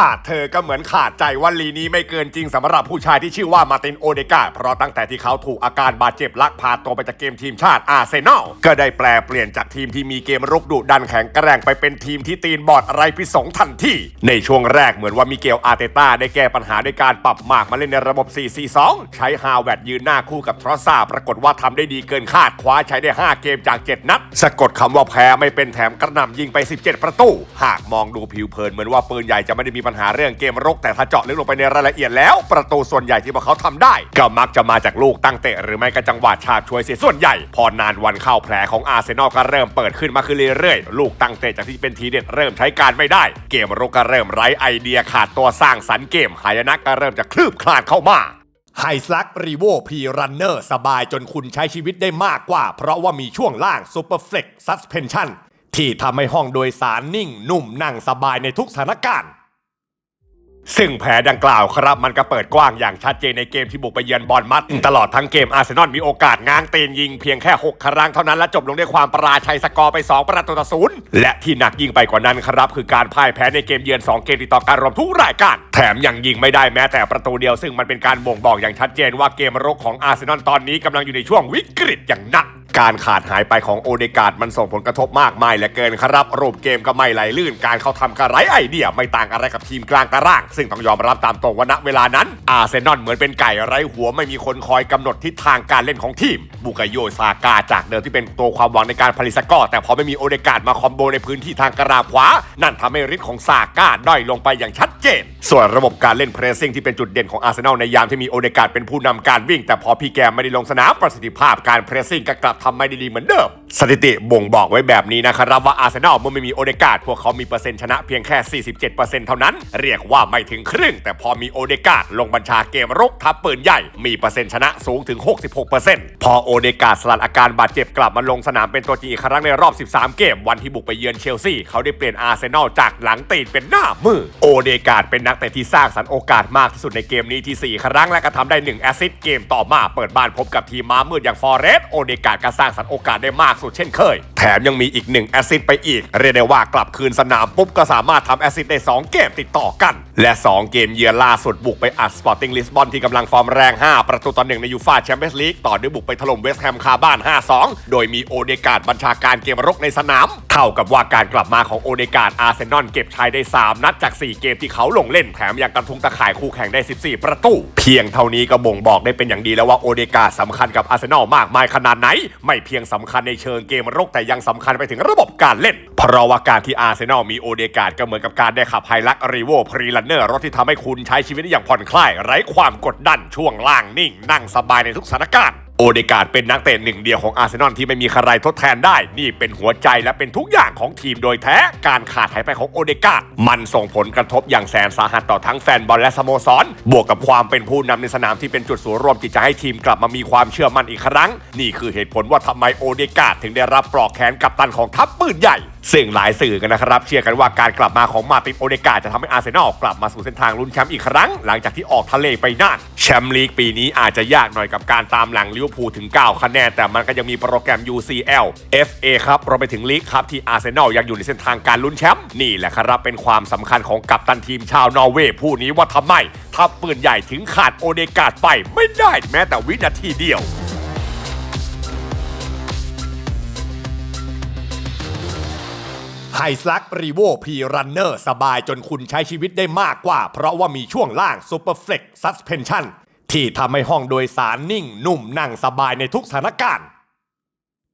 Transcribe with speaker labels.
Speaker 1: ขาดเธอก็เหมือนขาดใจว่าลีนี้ไม่เกินจริงสำหรับผู้ชายที่ชื่อว่ามาตินโอเดกาเพราะตั้งแต่ที่เขาถูกอาการบาดเจ็บลักพาตัวไปจากเกมทีมชาติอาร์เซนอลก็ได้แปลเปลี่ยนจากทีมที่มีเกมรุกดุดันแข็งแกร่งไปเป็นทีมที่ตีนบอดไรพิสงทันทีในช่วงแรกเหมือนว่ามิเกลอาร์เตต้าได้แก้ปัญหาด้วยการปรับหมากมาเล่นในระบบ 4-4-2 ใช้ฮาวแวดยืนหน้าคู่กับทรอสซาปรากฏว่าทำได้ดีเกินคาดคว้าใช้ได้ 5 เกมจาก 7 นัด สะกดคำว่าแพ้ไม่เป็นแถมกระหน่ำยิงไป 17 ประตู หากมองดูผิวเผินเหมือนว่าปืนใหญ่จะไม่ได้มีปัญหาเรื่องเกมรุกแต่ถ้าเจาะลึกลงไปในรายละเอียดแล้ว ประตูส่วนใหญ่ที่พวกเขาทำได้ ก็มักจะมาจากลูกตั้งเตะหรือไม่ก็จังหวะฉาบช่วยเสียส่วนใหญ่ พอนานวันเข้าแผลของอาร์เซนอลก็เริ่มเปิดขึ้นมาขึ้นเรื่อยๆลูกตั้งเตะจากที่เป็นทีเด็ดเริ่มใช้การไม่ได้ เกมรุกก็เริ่มไร้ไอเดียขาดตัวสร้างสรรค์เกมหายนะก็เริ่มจะคลืบคลานเข้ามาไฮซักรีโวพีรันเนอร์สบายจนคุณใช้ชีวิตได้มากกว่า เพราะว่ามีช่วงล่าง Super Flex Suspension ที่ทำให้ห้องโดยสารนิ่งนุ่มนั่งสบายในทุกสถานการณ์ ซึ่งแผลดังกล่าวครับมันก็เปิดกว้างอย่างชัดเจนในเกมที่บุกไปเยือนบอลมัดตลอดทั้งเกมอาร์เซนอลมีโอกาสง้างเตีนยิงเพียงแค่ 6 ครั้งเท่านั้นและจบลงด้วยความปราชัยสกอร์ไป 2 ประตูต่อศูนย์และที่หนักยิ่งไปกว่านั้นครับ คือการพ่ายแพ้ในเกมเยือน 2 เกมติดต่อกันรวมทุกรายการ แถมยังยิงไม่ได้แม้แต่ประตูเดียวซึ่งมันเป็นการบ่งบอกอย่างชัดเจนว่าเกมรุกของอาร์เซนอลตอนนี้กำลังอยู่ในช่วงวิกฤตอย่างหนัก การขาดหายไปของโอเดกาดมันส่งผลกระทบมากมายเหลือเกินครับรูปเกมก็ไม่ไหลลื่น การเข้าทำกระไรไอเดียไม่ต่างอะไรกับทีมกลางตาราง ซึ่งต้องยอมรับตามตรงว่าณเวลานั้น อาร์เซนอลเหมือนเป็นไก่ไร้หัวไม่มีคนคอยกำหนดทิศทางการเล่นของทีม บุกาโยซากาจากเดิมที่เป็นตัวความหวังในการผลิตสกอร์แต่พอไม่มีโอเดกาดมาคอมโบในพื้นที่ทางกระราขวา นั่นทำให้ฤทธิ์ของซากาด้อยลงไปอย่างชัดเจน ส่วนระบบการเล่นเพรสซิ่งที่เป็นจุดเด่นของอาร์เซนอลในยามที่มีโอเดกาดเป็นผู้นำการวิ่ง แต่พอพี่แกมไม่ได้ลงสนามประสิทธิภาพการเพรสซิ่งก็กลับทำไม่ดีเหมือนเดิม สถิติบ่งบอกไว้แบบนี้นะครับว่าอาร์เซนอลเมื่อไม่มีโอเดกาดพวกเขามีเปอร์เซ็นต์ชนะเพียงแค่ 47%เท่านั้น เรียกว่าไม่ถึงครึ่ง แต่พอมีโอเดกาดลงบัญชาเกมรุกทับปืนใหญ่ มีเปอร์เซ็นต์ชนะสูงถึง 66%พอโอเดการ์ดสลัดอาการบาดเจ็บกลับมาลงสนามเป็นตัวจริงอีกครั้งในรอบ 13 เกม วันที่บุกไปเยือนเชลซีเขาได้เปลี่ยนอาร์เซนอลจากหลังตีนเป็นหน้ามือโอเดกาดเป็นนักเตะที่สร้างสรรค์โอกาสมากที่สุดในเกมนี้ที่ 4 ครั้งและก็ทำได้1แอสซิสต์เกมต่อมาเปิดบ้านพบกับทีมม้ามืดอย่างฟอเรสโอเดกาดกสร้างสรรค์โอกาสได้มากสุดเช่นเคย แถมยังมีอีก1แอสซิสไปอีก เรียกได้ว่ากลับคืนสนามปุ๊บก็สามารถทำแอสซิสได้ 2 เกมติดต่อกัน และ 2 เกมเยือนล่าสุดบุกไปอัดสปอร์ติ้งลิสบอนที่กำลังฟอร์มแรง 5 ประตูต่อหนึ่งในยูฟาแชมเปี้ยนส์ลีกต่อด้วยบุกไปถล่มเวสต์แฮมคาบ้าน 5-2 โดยมีโอเดกาดบัญชาการเกมรุกในสนาม เท่ากับว่าการกลับมาของโอเดกาดอาร์เซนอลเก็บชัยได้ 3 นัดจาก 4 เกมที่เขาลงเล่นแถมยังกระทุงตะข่ายคู่แข่งได้ 14 ประตู เพียงเท่านี้ก็บ่งบอกได้เป็นอย่างดีแล้วว่าโอเดกาดสำคัญกับอาร์เซนอลมากมายขนาดไหน ไม่เพียงสำคัญในเชิงเกมรุกแต่ยังสำคัญไปถึงระบบการเล่น เพราะว่าการที่อาร์เซนอลมีโอเดกาดก็เหมือนกับการได้ขับไฮลักรีโวพรีลันเนอร์รถที่ทำให้คุณใช้ชีวิตได้อย่างผ่อนคลายไร้ความกดดันช่วงล่างนิ่ง นั่งสบายในทุกสถานการณ์ โอเดการ์ดเป็นนักเตะหนึ่งเดียวของอาร์เซนอลที่ไม่มีใครทดแทนได้ นี่เป็นหัวใจและเป็นทุกอย่างของทีมโดยแท้ การขาดหายไปของโอเดการ์ดมันส่งผลกระทบอย่างแสนสาหัสต่อทั้งแฟนบอลและสโมสร บวกกับความเป็นผู้นำในสนามที่เป็นจุดศูนย์รวมจิตใจให้ทีมกลับมามีความเชื่อมั่นอีกครั้ง นี่คือเหตุผลว่าทำไมโอเดการ์ดถึงได้รับปลอกแขนกัปตันของทัพปืนใหญ่ ซึ่งหลายสื่อกันนะครับ เชื่อกันว่าการกลับมาของมาตินโอเดกาจะทำให้อาร์เซนอลกลับมาสู่เส้นทางลุ้นแชมป์อีกครั้ง หลังจากที่ออกทะเลไปนานแชมป์ลีกปีนี้อาจจะยากหน่อยกับการตามหลังลิเวอร์พูลถึง 9 คะแนน แต่มันก็ยังมีโปรแกรม UCL FA ครับรวมไปถึงลีกครับที่อาร์เซนอลยังอยู่ในเส้นทางการลุ้นแชมป์นี่แหละครับเป็นความสำคัญของกัปตันทีมชาวนอร์เวย์ผู้นี้ว่าทำไมทัพปืนใหญ่ถึงขาดโอเดกาไปไม่ได้แม้แต่วินาทีเดียว ไฮซักรีโวพีรันเนอร์สบายจนคุณใช้ชีวิตได้มากกว่า เพราะว่ามีช่วงล่างซูเปอร์เฟล็กซ์ซัสเพนชั่นที่ทำให้ห้องโดยสารนิ่งนุ่มนั่งสบายในทุกสถานการณ์